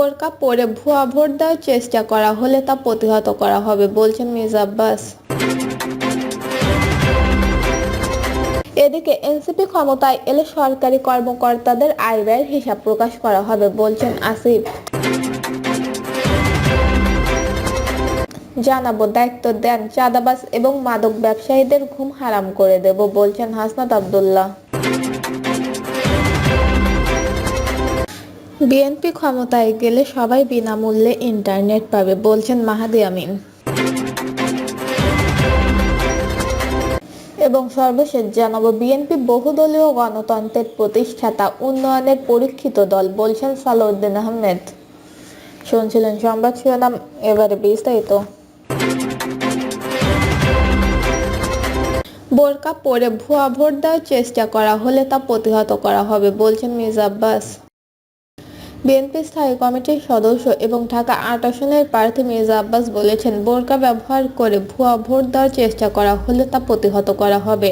বোরকা পরে ভুয়া ভোট দেওয়ার চেষ্টা করা হলে তা প্রতিহত করা হবে, বলছেন মির্জা আব্বাস। এদিকে এনসিপি ক্ষমতায় এলে সরকারি কর্মকর্তাদের আয় ব্যয়ের হিসাব প্রকাশ করা হবে, বলছেন আসিফ। জানাব দায়িত্ব দেন চাঁদাবাজ এবং মাদক ব্যবসায়ীদের ঘুম হারাম করে দেব, বলছেন হাসনাত আব্দুল্লাহ। বিএনপি ক্ষমতায় গেলে সবাই বিনামূল্যে ইন্টারনেট পাবে, বলছেন মাহাদি আমিন। এবং সর্বশেষ জানাব, বিএনপি বহুদলীয় গণতন্ত্রের প্রতিষ্ঠাতা, উন্নয়নের পরীক্ষিত দল, বলছেন সালাউদ্দিন আহমেদ। শুনছিলেন সংবাদ শিরোনাম, এবারে বিস্তারিত। বোরকা পরে ভুয়া ভোট দেওয়ার চেষ্টা করা হলে তা প্রতিহত করা হবে, বলছেন মির্জা আব্বাস। বিএনপি স্থায়ী কমিটির সদস্য এবং ঢাকা আট আসনের প্রার্থী মির্জা আব্বাস বলেছেন, বোরকা ব্যবহার করে ভুয়া ভোট দেওয়ার চেষ্টা করা হলে তা প্রতিহত করা হবে।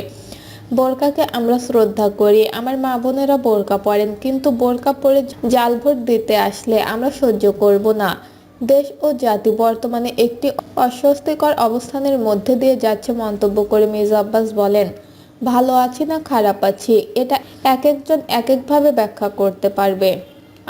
বোরকাকে আমরা শ্রদ্ধা করি, আমার মা বোনেরা বোরকা পরেন, কিন্তু বোরকা পরে জাল ভোট দিতে আসলে আমরা সহ্য করব না। দেশ ও জাতি বর্তমানে একটি অস্বস্তিকর অবস্থানের মধ্যে দিয়ে যাচ্ছে মন্তব্য করে মির্জা আব্বাস বলেন, ভালো আছি না খারাপ আছি, এটা এক একজন এক একভাবে ব্যাখ্যা করতে পারবে।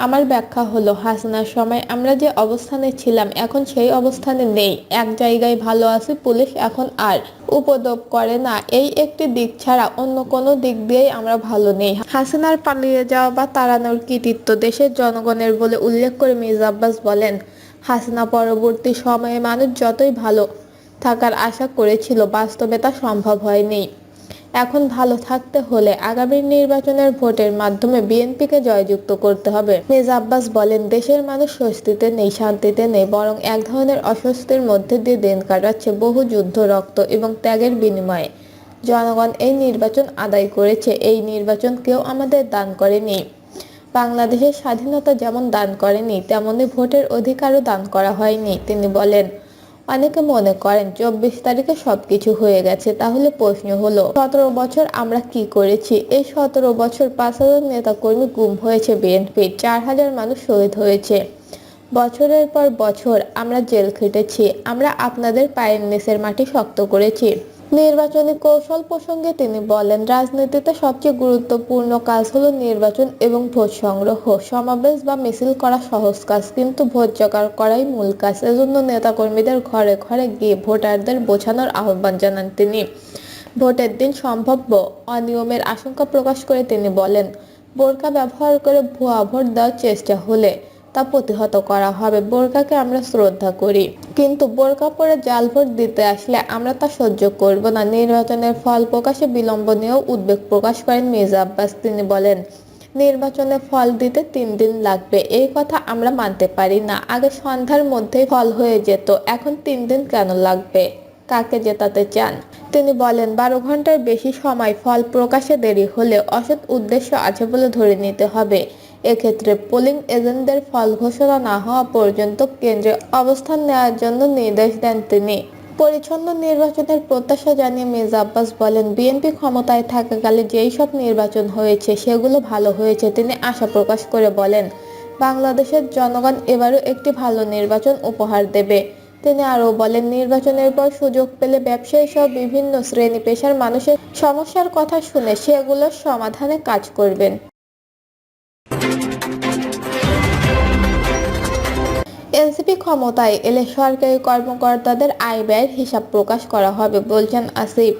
আমার ব্যাখ্যা হলো, হাসিনার সময় আমরা যে অবস্থানে ছিলাম, এখন সেই অবস্থানে নেই। এক জায়গায় ভালো আছি পুলিশ, এখন আর উপদ্রব করে না। এই একটি দিক ছাড়া অন্য কোনো দিক দিয়েই আমরা ভালো নেই। হাসিনার পালিয়ে যাওয়া বা তাড়ানোর কৃতিত্ব দেশের জনগণের বলে উল্লেখ করে মির্জা আব্বাস বলেন, হাসিনা পরবর্তী সময়ে মানুষ যতই ভালো থাকার আশা করেছিল, বাস্তবে তা সম্ভব হয়নি। এখন ভালো থাকতে হলে আগামী নির্বাচনের ভোটের মাধ্যমে বিএনপিকে জয়যুক্ত করতে হবে। মির্জা আব্বাস বলেন, দেশের মানুষ স্বস্তিতে নেই, শান্তিতে নেই, বরং এক ধরনের অস্বস্তির মধ্যে দিয়ে দিন কাটাচ্ছে বহু যুদ্ধ, রক্ত এবং ত্যাগের বিনিময়ে। জনগণ এই নির্বাচন আদায় করেছে, এই নির্বাচন কেউ আমাদের দান করেনি। বাংলাদেশের স্বাধীনতা যেমন দান করেনি, তেমনি ভোটের অধিকারও দান করা হয়নি, তিনি বলেন। অনেকে মনে করেন, চব্বিশ তারিখে সবকিছু হয়ে গেছে, তাহলে প্রশ্ন হলো, সতেরো বছর আমরা কি করেছি? এই সতেরো বছর পাঁচ হাজার নেতাকর্মী গুম হয়েছে বিএনপি চার হাজার মানুষ শহীদ হয়েছে। বছরের পর বছর আমরা জেল খেটেছি, আমরা আপনাদের পায়ের নিচের মাটি শক্ত করেছি। নির্বাচনী কৌশল প্রসঙ্গে তিনি বলেন, রাজনীতিতে সবচেয়ে গুরুত্বপূর্ণ কাজ হলো নির্বাচন এবং ভোট সংগ্রহ। সমাবেশ বা মিছিল করা সহজ কাজ, কিন্তু ভোট জোগাড় করাই মূল কাজ। এজন্য নেতাকর্মীদের ঘরে ঘরে গিয়ে ভোটারদের বোঝানোর আহ্বান জানান তিনি। ভোটের দিন সম্ভাব্য অনিয়মের আশঙ্কা প্রকাশ করে তিনি বলেন, বোরকা ব্যবহার করে ভুয়া ভোট দেওয়ার চেষ্টা হলে তা প্রতিহত করা হবে। বোরকাকে আমরা শ্রদ্ধা করি। কিন্তু বোরকা পরে জাল ভোট দিতে আসলে আমরা তা সহ্য করব না। নির্বাচনের ফল প্রকাশে বিলম্ব নিয়েও উদ্বেগ প্রকাশ করেন মির্জা আব্বাস। তিনি বলেন, নির্বাচনে ফল দিতে তিন দিন লাগবে। এই কথা আমরা মানতে পারি না। আগে সন্ধ্যার মধ্যেই ফল হয়ে যেত। এখন তিন দিন কেন লাগবে? কাকে জেতাতে চান? তিনি বলেন, বারো ঘণ্টার বেশি সময় ফল প্রকাশে দেরি হলে অসৎ উদ্দেশ্য আছে বলে ধরে নিতে হবে। এক্ষেত্রে পোলিং এজেন্টদের ফল ঘোষণা না হওয়া পর্যন্ত কেন্দ্রে অবস্থান নেওয়ার জন্য নির্দেশ দেন তিনি। পরিচ্ছন্ন নির্বাচনের প্রত্যাশা জানিয়ে মির্জা আব্বাস বলেন, বিএনপি ক্ষমতায় থাকাকালে যেই সব নির্বাচন হয়েছে, সেগুলো ভালো হয়েছে তিনি আশা প্রকাশ করে বলেন। বাংলাদেশের জনগণ এবারও একটি ভালো নির্বাচন উপহার দেবে। তিনি আরও বলেন, নির্বাচনের পর সুযোগ পেলে ব্যবসায়ী সহ বিভিন্ন শ্রেণি পেশার মানুষের সমস্যার কথা শুনে সেগুলোর সমাধানে কাজ করবেন। এনসিপি ক্ষমতায় এলে সরকারি কর্মকর্তাদের আয় ব্যয়ের হিসাব প্রকাশ করা হবে বলছেন আসিফ।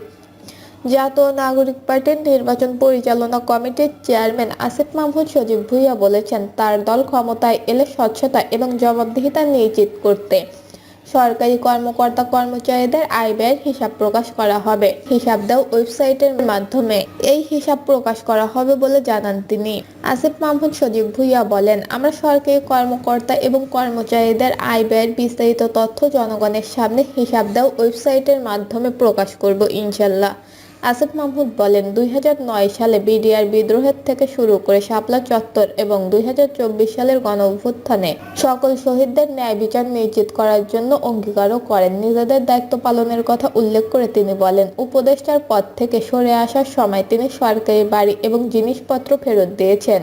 জাতীয় নাগরিক পার্টির নির্বাচন পরিচালনা কমিটির চেয়ারম্যান আসিফ মাহমুদ সজীব ভুইয়া বলেছেন, তার দল ক্ষমতায় এলে স্বচ্ছতা এবং জবাবদিহিতা নিশ্চিত করতে সরকারি কর্মকর্তা কর্মচারীদের আয় ব্যয়ের হিসাব প্রকাশ করা হবে। হিসাব দাও ওয়েবসাইটের মাধ্যমে। এই হিসাব প্রকাশ করা হবে বলে জানান তিনি। আসিফ মাহমুদ সজীব ভুইয়া বলেন, আমরা সরকারি কর্মকর্তা এবং কর্মচারীদের আয় ব্যয়ের বিস্তারিত তথ্য জনগণের সামনে হিসাব দাও ওয়েবসাইটের মাধ্যমে প্রকাশ করব ইনশাল্লাহ আসিফ মাহমুদ বলেন, দুই হাজার নয় সালে বিডিআর বিদ্রোহের থেকে শুরু করে শাপলা চত্বর এবং দুই হাজার চব্বিশ সালের গণ অভ্যুত্থানে সকল শহীদদের ন্যায় বিচার নিশ্চিত করার জন্য অঙ্গীকারও করেন। নিজেদের দায়িত্ব পালনের কথা উল্লেখ করে তিনি বলেন, উপদেষ্টার পদ থেকে সরে আসার সময় তিনি সরকারি বাড়ি এবং জিনিসপত্র ফেরত দিয়েছেন,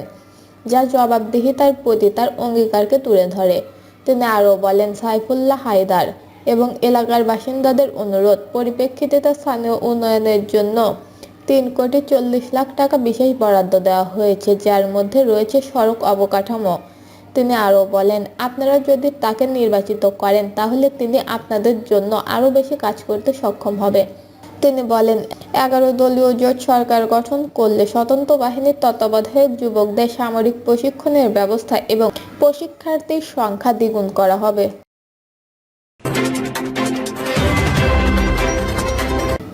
যা জবাবদিহিতার প্রতি তার অঙ্গীকারকে তুলে ধরে। তিনি আরও বলেন, সাইফুল্লাহ হায়দার এবং এলাকার বাসিন্দাদের অনুরোধ। পরিপ্রেক্ষিতে তা স্থানীয় উন্নয়নের জন্য তিন কোটি চল্লিশ লাখ টাকা বিশেষ বরাদ্দ দেওয়া হয়েছে, যার মধ্যে রয়েছে সড়ক অবকাঠামো। তিনি আরও বলেন, আপনারা যদি তাকে নির্বাচিত করেন, তাহলে তিনি আপনাদের জন্য আরও বেশি কাজ করতে সক্ষম হবে। তিনি বলেন, এগারো দলীয় জোট সরকার গঠন করলে স্বতন্ত্র বাহিনীর তত্ত্বাবধায়ক যুবকদের সামরিক প্রশিক্ষণের ব্যবস্থা এবং প্রশিক্ষার্থীর সংখ্যা দ্বিগুণ করা হবে।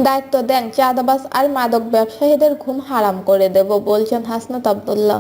দায়িত্ব দেন চাঁদাবাজ আর মাদক ব্যবসায়ীদের ঘুম হারাম করে দেব বলছেন হাসনাত আবদুল্লাহ।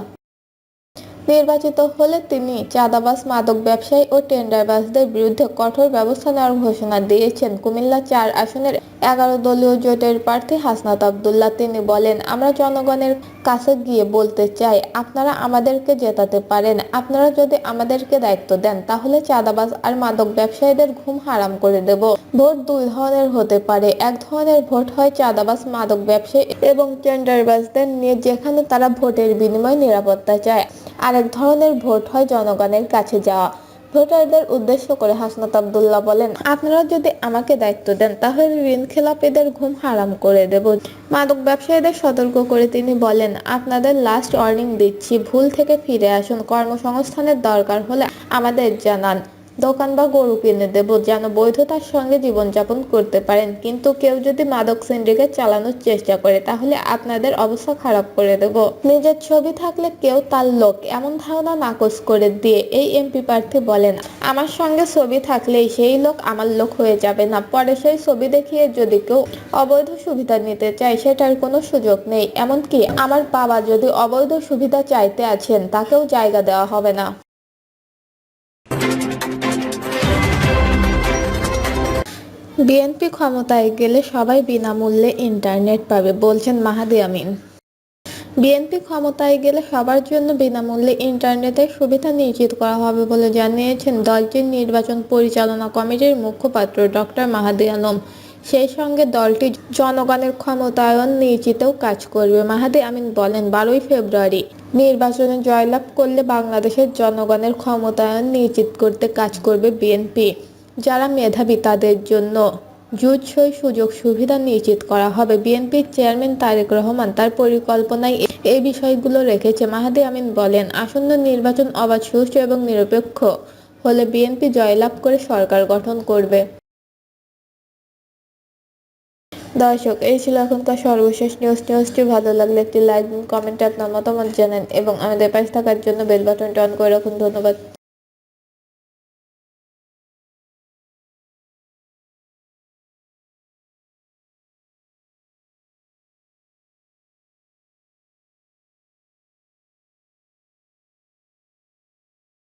নির্বাচিত হলে তিনি চাঁদাবাস মাদক ব্যবসায়ী ও টেন্ডারবাজদের বিরুদ্ধে কঠোর ব্যবস্থা নেওয়ার ঘোষণা দিয়েছেন। কুমিল্লা চার আসনের এগারো দলীয় জোটের প্রার্থী হাসনাত আবদুল্লাহ। তিনি বলেন, আমরা জনগণের কাছে গিয়ে বলতে চাই, আপনারা আমাদেরকে জেতাতে পারেন। আপনারা যদি আমাদেরকে দায়িত্ব দেন, তাহলে চাঁদাবাজ আর মাদক ব্যবসায়ীদের ঘুম হারাম করে দেব। ভোট দুই ধরনের হতে পারে। এক ধরনের ভোট হয় চাঁদাবাজ, মাদক ব্যবসায়ী এবং টেন্ডারবাজদের নিয়ে, যেখানে তারা ভোটের বিনিময়ে নিরাপত্তা চায়। আরেক ধরনের ভোট হয় জনগণের কাছে যাওয়া। ভোটারদের উদ্দেশ্য করে হাসনাত আবদুল্লাহ বলেন, আপনারা যদি আমাকে দায়িত্ব দেন, তাহলে ঋণ খেলাপিদের ঘুম হারাম করে দেব। মাদক ব্যবসায়ীদের সতর্ক করে তিনি বলেন, আপনাদের লাস্ট ওয়ার্নিং দিচ্ছি, ভুল থেকে ফিরে আসুন, কর্মসংস্থানের দরকার হলে আমাদের জানান। দোকান বা গরু কিনে দেব যেন বৈধতার সঙ্গে জীবনযাপন করতে পারেন। কিন্তু কেউ যদি মাদক সিন্ডিকেট চালানোর চেষ্টা করে, তাহলে আপনাদের অবস্থা খারাপ করে দেব। নিজের ছবি থাকলে কেউ তার লোক এমন ধারণা নাকচ করে দিয়ে এই এমপি প্রার্থী বলেন, আমার সঙ্গে ছবি থাকলেই সেই লোক আমার লোক হয়ে যাবে না। পরে সেই ছবি দেখিয়ে যদি কেউ অবৈধ সুবিধা নিতে চায়, সেটার কোনো সুযোগ নেই। এমনকি আমার বাবা যদি অবৈধ সুবিধা চাইতে আছেন, তাকেও জায়গা দেওয়া হবে না। বিএনপি ক্ষমতায় গেলে সবাই বিনামূল্যে ইন্টারনেট পাবে, বলছেন মাহাদি আমিন। বিএনপি ক্ষমতায় গেলে সবার জন্য বিনামূল্যে ইন্টারনেটের সুবিধা নিশ্চিত করা হবে বলে জানিয়েছেন দলটির নির্বাচন পরিচালনা কমিটির মুখপাত্র ডক্টর মাহাদি আলম। সেই সঙ্গে দলটি জনগণের ক্ষমতায়ন নিশ্চিতেও কাজ করবে। মাহাদি আমিন বলেন, বারোই ফেব্রুয়ারি নির্বাচনে জয়লাভ করলে বাংলাদেশের জনগণের ক্ষমতায়ন নিশ্চিত করতে কাজ করবে বিএনপি। যারা মেধাবী, তাদের জন্য জুৎসই সুযোগ সুবিধা নিশ্চিত করা হবে। বিএনপির চেয়ারম্যান তারেক রহমান তার পরিকল্পনায় এই বিষয়গুলো রেখেছে। মাহাদি আমিন বলেন, আসন্ন নির্বাচন অবাধ, সুষ্ঠু এবং নিরপেক্ষ হলে বিএনপি জয়লাভ করে সরকার গঠন করবে। দর্শক, এই ছিল এখনকার সর্বশেষ নিউজ নিউজটি ভালো লাগলে একটি লাইক কমেন্টে আপনার মতামত জানান এবং আমাদের পাশে থাকার জন্য বেল বাটনটি অন করে রাখুন। ধন্যবাদ।